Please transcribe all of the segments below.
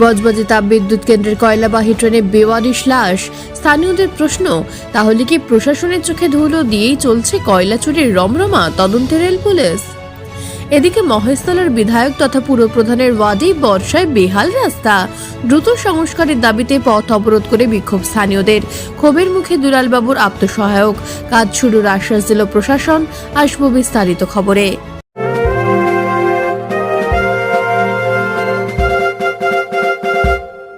বজবজে তাপ বিদ্যুৎ কেন্দ্রের কয়লাবাহী ট্রেনে বেওয়ারিশ লাশ। স্থানীয়দের প্রশ্ন, তাহলে কি প্রশাসনের চোখে ধুলো দিয়েই চলছে কয়লা চুরির রমরমা? তদন্তে রেল পুলিশ। এদিকে মহেশতলার বিধায়ক তথা পুরপ্রধানের ওয়ার্ডেই বর্ষায় বেহাল রাস্তা। দ্রুত সংস্কারের দাবিতে পথ অবরোধ করে বিক্ষোভ স্থানীয়দের। ক্ষোভের মুখে দুলালবাবুর আত্মসহায়ক। কাজ শুরুর আশ্বাস দিল প্রশাসন। আসব বিস্তারিত খবরে।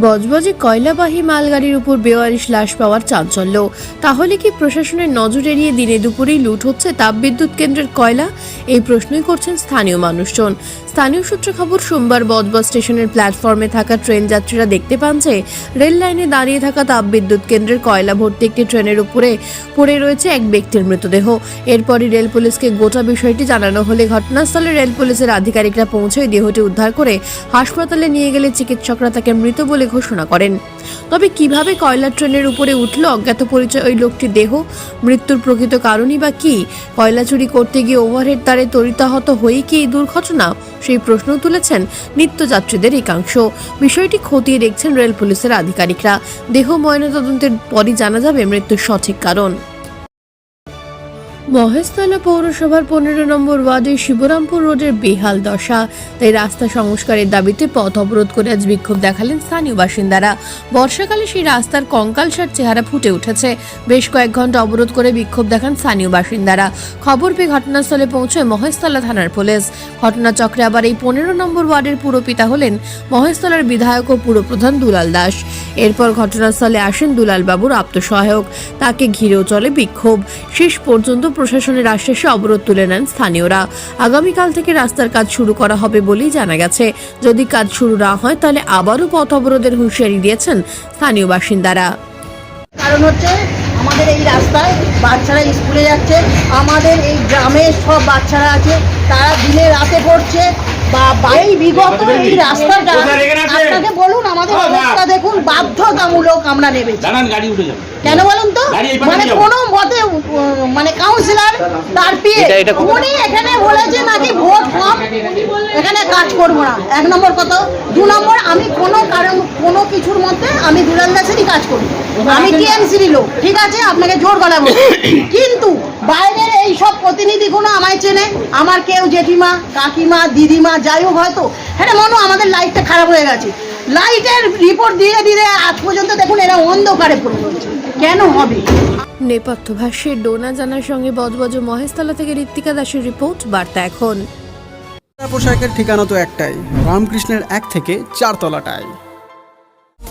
বজবজে কয়লাবাহী মালগাড়ির উপর বেওয়ারিশ লাশ পাওয়ার চাঞ্চল্য। তাহলে কি প্রশাসনের নজর এড়িয়ে দিনে দুপুরেই লুট হচ্ছে তাপবিদ্যুৎ কেন্দ্রের কয়লা? এই প্রশ্নই করছেন স্থানীয় মানুষজন। স্থানীয় সূত্রে খবর, সোমবার বজবজ স্টেশনের প্ল্যাটফর্মে থাকা ট্রেন যাত্রীরা দেখতে পান যে, রেল লাইনে দাঁড়িয়ে থাকা তাপবিদ্যুৎ কেন্দ্রের কয়লা ভর্তি একটি ট্রেনের উপরে পড়ে রয়েছে এক ব্যক্তির মৃতদেহ। এরপরই রেল পুলিশকে গোটা বিষয়টি জানানো হলে ঘটনাস্থলে রেল পুলিশের আধিকারিকরা পৌঁছে দেহটি উদ্ধার করে হাসপাতালে নিয়ে গেলে চিকিৎসকরা তাকে মৃত বলে ঘোষণা করেন। তবে কীভাবে কয়লা ট্রেনের উপরে উঠল অজ্ঞাত পরিচয় ওই লোকটির দেহ? মৃত্যুর প্রকৃত কারণই বা কি? কয়লা চুরি করতে গিয়ে ওভারহেড তারে তরিতাহত হয়ে কি এই দুর্ঘটনা? সেই প্রশ্ন তুলেছেন নিত্যযাত্রীদের একাংশ। বিষয়টি খতিয়ে দেখছেন রেল পুলিশের আধিকারিকরা। দেহ ময়নাতদন্তের পরই জানা যাবে মৃত্যুর সঠিক কারণ। মহেশতলা পৌরসভার পনেরো নম্বর ওয়ার্ডের শিবরামপুর রোডের বেহাল দশা। তাই রাস্তা সংস্কারের দাবিতে পথ অবরোধ করে আজ বিক্ষোভ দেখালেন স্থানীয় বাসিন্দারা। বর্ষাকালে সেই রাস্তার কঙ্কালসার চেহারা ফুটে উঠেছে। বেশ কয়েক ঘণ্টা অবরোধ করে বিক্ষোভ দেখান স্থানীয় বাসিন্দারা। খবর পেয়ে ঘটনাস্থলে পৌঁছয় মহেশতলা থানার পুলিশ। ঘটনাচক্রে আবার এই পনেরো নম্বর ওয়ার্ডের পুরপিতা হলেন মহেশতলার বিধায়ক ও পুরপ্রধান দুলাল দাস। এরপর ঘটনাস্থলে আসেন দুলাল বাবুর আত্মসহায়ক। তাকে ঘিরেও চলে বিক্ষোভ। শেষ পর্যন্ত প্রশাসনের আশ্বাসে অবরোধ তুলে নেন স্থানীয়রা। আগামীকাল থেকে রাস্তার কাজ শুরু করা হবে বলেই জানা গেছে। যদি কাজ শুরু না হয়, তাহলে আবারও পথ অবরোধের হুঁশিয়ারি দিয়েছেন স্থানীয় বাসিন্দারা। কারণ হচ্ছে, আমাদের এই রাস্তায় বাচ্চারা স্কুলে যাচ্ছে। আমাদের এই গ্রামে সব বাচ্চারা আছে। তারা দিনে রাতে পড়ছে। এই বিগত এই রাস্তাটা আপনাকে বলুন আমাদের অবস্থা দেখুন বাধ্যতামূলক আমরা নেমেছি। কেন বলুন তো? মানে কোনো মতে মানে কাউন্সিলর তার পিয়ে উনি এখানে বলেছে নাকি ভোট কম? এখানে কাজ করব না। এক নম্বর কত দু নম্বর আমি কোনো কারণ কোনো কিছুর মধ্যে আমি দুলাল দাসেরই কাজ করি। আমি টিএমসির লোক ঠিক আছে? আপনাকে জোর গলা বলছি। কিন্তু বাইরের এই সব প্রতিনিধিগুলো আমায় চেনে। আমার কেউ জেঠিমা কাকিমা দিদিমা যাই হোক হয়তো। হ্যাঁ মনো আমাদের লাইটটা খারাপ হয়ে গেছে। লাইটের রিপোর্ট দিয়ে দিয়ে আজ পর্যন্ত দেখুন এরা অন্ধকারে পড়ে কেন হবে? নেপথ্য ভাষ্যে ডোনা জানার সঙ্গে বজবজ মহেশতলা থেকে ঋত্বিকা দাসের রিপোর্ট বার্তা এখন। পোশাকের ঠিকানা তো একটাই রামকৃষ্ণের এক থেকে চার তলাটায়